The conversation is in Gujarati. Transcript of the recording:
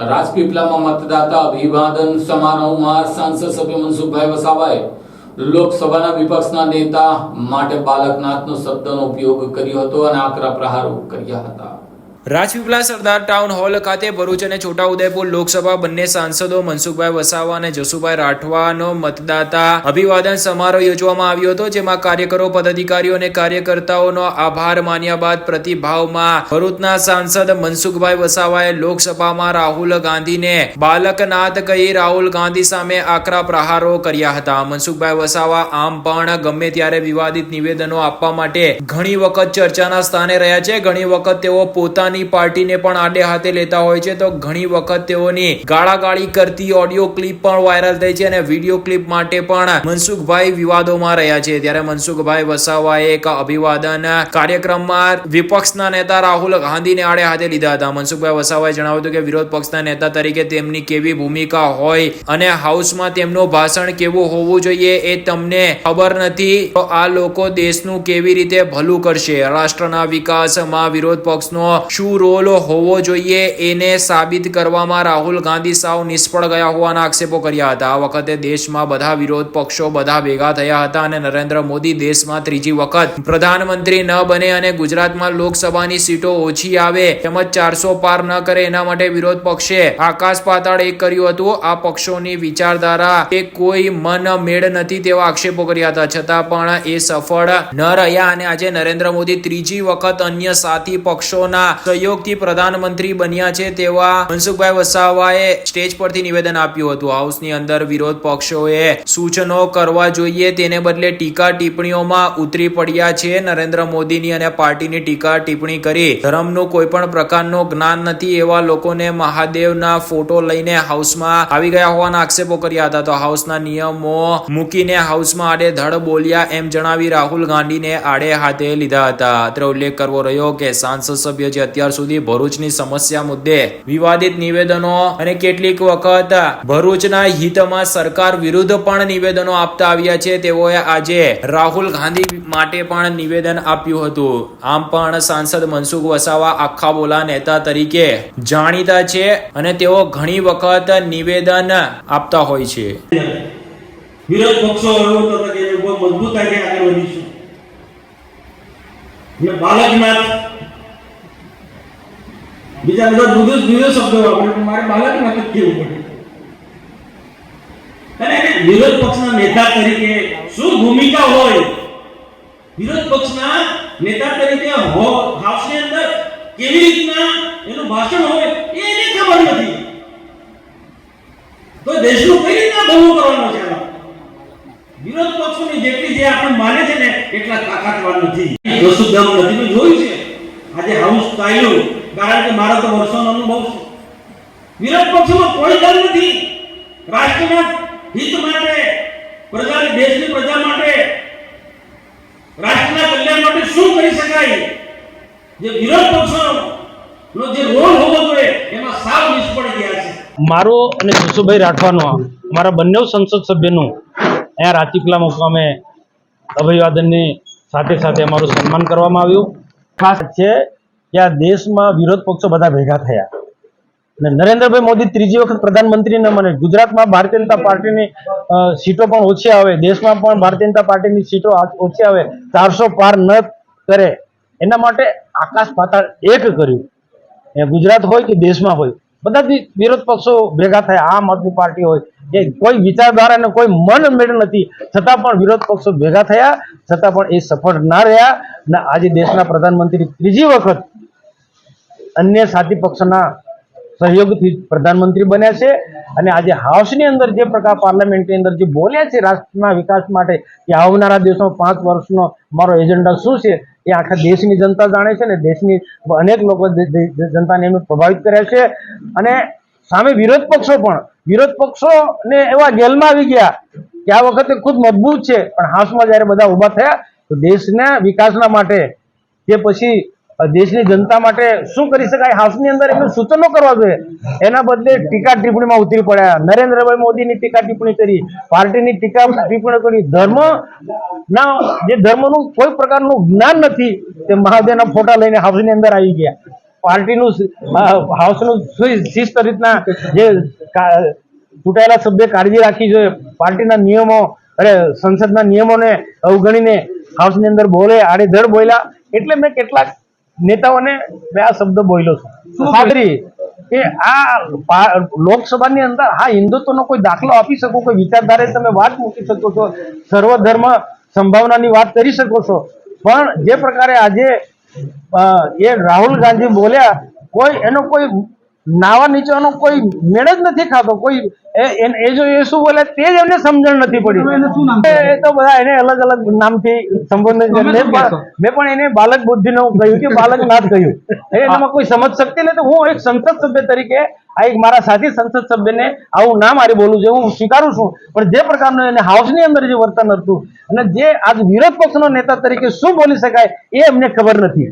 રાજપીપળામાં મતદાતા અભિવાદન સમારોહમાં સાંસદ સભ્ય મનસુખભાઈ વસાવાએ લોકસભાના વિપક્ષના નેતા માટે બાલકનાથનો શબ્દનો ઉપયોગ કર્યો હતો અને આકરા પ્રહારો કર્યા હતા. રાજપીપળા સરદાર ટાઉન હોલ ખાતે ભરૂચ અને છોટાઉદેપુર લોકસભા બંને સાંસદો મનસુખભાઈ વસાવા અને જસુભાઈ રાઠવાનો મતદાતા અભિવાદન સમારોહ યોજવામાં આવ્યો હતો, જેમાં કાર્યકરો, પદાધિકારીઓ અને કાર્યકર્તાઓનો આભાર માન્યા બાદ પ્રતિભાવમાં ભરૂચના સાંસદ મનસુખભાઈ વસાવાએ લોકસભામાં રાહુલ ગાંધીને બાલકનાથ કહી રાહુલ ગાંધી સામે આકરા પ્રહારો કર્યા હતા. મનસુખભાઈ વસાવા આમ પણ ગમે ત્યારે વિવાદિત નિવેદનો આપવા માટે ઘણી વખત ચર્ચાના સ્થાને રહ્યા છે. ઘણી વખત તેઓ પોતાની પાર્ટીને પણ આડે હાથે લેતા હોય છે, તો ઘણી વખત તેઓની ગાળાગાળી કરતી ઓડિયો ક્લિપ પણ વાયરલ થઈ છે અને વીડિયો ક્લિપ માટે પણ મનસુખભાઈ વિવાદોમાં રહ્યા છે. ત્યારે મનસુખભાઈ વસાવાએ એક અભિવાદન કાર્યક્રમમાં વિપક્ષના નેતા રાહુલ ગાંધીને આડે હાથે લીધા હતા. મનસુખભાઈ વસાવાએ જણાવ્યું હતું કે, વિરોધ પક્ષના નેતા તરીકે તેમની કેવી ભૂમિકા હોય અને હાઉસમાં તેમનું ભાષણ કેવું હોવું જોઈએ એ તમને ખબર નથી, તો આ લોકો દેશનું કેવી રીતે ભલું કરશે? રાષ્ટ્રના વિકાસમાં વિરોધ પક્ષનો શું રોલ હોવો જોઈએ એને સાબિત કરવામાં રાહુલ ગાંધી સાવ નિષ્ફળ ગયા હોવાના આક્ષેપો કર્યા હતા. આ વખતે દેશમાં બધા વિરોધ પક્ષો બધા ભેગા થયા હતા અને નરેન્દ્ર મોદી દેશમાં ત્રીજી વખત પ્રધાનમંત્રી ન બને અને ગુજરાતમાં લોકસભાની સીટો ઓછી આવે તેમજ ચારસો પાર ન કરે એના માટે વિરોધ પક્ષે આકાશ પાતાળ એક કર્યું હતું. આ પક્ષોની વિચારધારા એ કોઈ મન મેળ નથી તેવા આક્ષેપો કર્યા હતા. છતાં પણ એ સફળ ન રહ્યા અને આજે નરેન્દ્ર મોદી ત્રીજી વખત અન્ય સાથી પક્ષોના સહયોગથી પ્રધાનમંત્રી બન્યા છે તેવા મનસુખભાઈ વસાવાએ સ્ટેજ પરથી નિવેદન આપ્યું હતું. હાઉસની અંદર વિરોધ પક્ષોએ સૂચનો કરવા જોઈએ. તેને બદલે ટીકા ટિપ્પણીઓમાં ઉતરી પડ્યા છે. નરેન્દ્ર મોદીની અને પાર્ટીની ટીકા ટિપ્પણી કરી ધર્મનું કોઈ પણ પ્રકારનું જ્ઞાન નથી એવા લોકોને મહાદેવના ફોટો લઈને હાઉસમાં આવી ગયા હોવાના આક્ષેપો કર્યા હતા. તો હાઉસના નિયમો મૂકીને હાઉસમાં આડે ધડ બોલ્યા એમ જણાવી રાહુલ ગાંધીને આડે હાથે લીધા હતા. અત્રે ઉલ્લેખ કરવો રહ્યો કે સાંસદ સભ્ય જે અત્યાર સુધી ભરૂચની સમસ્યા મુદ્દે વિવાદિત નિવેદનો અને કેટલીક વખત ભરૂચના હિતમાં સરકાર વિરુદ્ધ પણ નિવેદનો આપતા આવ્યા છે. તેઓએ આજે રાહુલ ગાંધી માટે પણ નિવેદન આપ્યું હતું. આમ પણ સાંસદ મનસુખ વસાવા આખા બોલા નેતા તરીકે જાણીતા છે અને તેઓ ઘણી વખત નિવેદન આપતા હોય છે. વિરોધ પક્ષો મજબૂતાઈથી આગળ વધીશું ને બાલકનાથ બીજા બધા જુદો જુદો શબ્દો વાપરે મારે બાળક નથી કહેવું પડે? અને એને વિરોધ પક્ષના નેતા તરીકે શું ભૂમિકા હોય? વિરોધ પક્ષના નેતા તરીકે હાઉસની અંદર કેવી રીતના એનું ભાષણ હોય એ એને ખબર નથી. તો દેશનું કઈ રીતના ભલું કરવાનું છે? વિરોધ પક્ષોની જેટલી જે આપણે માને છે ને, એટલા તાકાતવાર નથી. વસુધામ નથી જોયું છે? આજે હાઉસ ચાલ્યું કારણ કે મારો તો વર્ષોનો અનુભવ છે. વિરોધ પક્ષોમાં કોઈ દલ નથી. રાષ્ટ્રના હિત માટે, પ્રજાની, દેશની પ્રજા માટે, રાષ્ટ્રના કલ્યાણ માટે શું કરી શકાય? જે વિરોધ પક્ષોનો મારો અને જસુભાઈ રાઠવાનો, મારા બંને સંસદ સભ્યનું અહીંયા રાજપીપળા મુકામે અભિવાદનની સાથે સાથે અમારું સન્માન કરવામાં આવ્યું. ખાસ છે કે આ દેશમાં વિરોધ પક્ષો બધા ભેગા થયા. અને નરેન્દ્રભાઈ મોદી ત્રીજી વખત પ્રધાનમંત્રી ન બને ગુજરાતમાં ભારતીય જનતા પાર્ટીની સીટો પણ ઓછી આવે. દેશમાં પણ ભારતીય જનતા પાર્ટીની સીટો ઓછી આવે. ચારસો પાર ન કરે. એના માટે આકાશ પાતાળ એક કર્યું. એ ગુજરાત હોય કે દેશમાં હોય. બધા વિરોધ પક્ષો ભેગા થયા. આમ આદમી પાર્ટી હોય. કે કોઈ વિચારધારા કોઈ મન મેળ નથી. છતાં પણ વિરોધ પક્ષો ભેગા થયા. છતાં પણ એ સફળ ના રહ્યા. અને આજે દેશના પ્રધાનમંત્રી ત્રીજી વખત અન્ય સાથી પક્ષના સહયોગથી પ્રધાનમંત્રી બન્યા છે. અને આજે હાઉસની અંદર જે પ્રકાર પાર્લામેન્ટની અંદર જે બોલ્યા છે રાષ્ટ્રના વિકાસ માટે કે આવનારા દિવસમાં પાંચ વર્ષનો મારો એજન્ડા શું છે એ આખા દેશની જનતા જાણે છે ને દેશની અનેક લોકો જનતાને એમને પ્રભાવિત કર્યા છે. અને સામે વિરોધ પક્ષો પણ, વિરોધ પક્ષો ને એવા ગેલમાં આવી ગયા કે આ વખતે ખુદ મજબૂત છે. પણ હાઉસમાં જ્યારે બધા ઊભા થયા તો દેશના વિકાસના માટે કે પછી દેશની જનતા માટે શું કરી શકાય? હાઉસની અંદર એમને સૂચનો કરવા જોઈએ. એના બદલે ટીકા ટિપ્પણીમાં ઉતરી પડ્યા. નરેન્દ્રભાઈ મોદીની ટીકા ટિપ્પણી કરી. પાર્ટીની ટીકા ટિપ્પણી કરી. ધર્મ ના, જે ધર્મનું કોઈ પ્રકારનું જ્ઞાન નથી, તે મહાદેવના ફોટા લઈને હાઉસની અંદર આવી ગયા. પાર્ટીનું હાઉસનું શિસ્ત રીતના જે ચૂંટાયેલા સભ્ય કાળજી રાખી જોઈએ પાર્ટીના નિયમો અરે, સંસદના નિયમોને અવગણીને હાઉસની અંદર બોલે, આડેધડ બોલ્યા. એટલે મેં કેટલાક નેતાઓને મેં આ શબ્દ બોલ્યો છું. ખાતરી કે આ લોકસભાની અંદર હા હિન્દુત્વનો કોઈ દાખલો આપી શકો કોઈ વિચારધારે તમે વાત મૂકી શકો છો સર્વધર્મ સંભાવનાની વાત કરી શકો છો. પણ જે પ્રકારે આજે એ રાહુલ ગાંધી બોલ્યા કોઈ એનો કોઈ નાવા નીચેનો કોઈ મેળ જ નથી ખાતો. કોઈ એ- જો એ શું બોલે તે જ એમને સમજણ નથી પડી. એ તો બધા એને અલગ અલગ નામથી સંબોધન. મેં પણ એને બાલક બુદ્ધિનો કહ્યું કે બાલક નાથ કહ્યું એનામાં કોઈ સમજ શક્તિ નથી. હું એક સંસદ સભ્ય તરીકે આ એક મારા સાથી સંસદ સભ્યને આવું ના મારી બોલું છે હું સ્વીકારું છું. પણ જે પ્રકારનું એને હાઉસની અંદર જે વર્તન હતું અને જે આજ વિરોધ પક્ષનો નેતા તરીકે શું બોલી શકાય એ અમને ખબર નથી.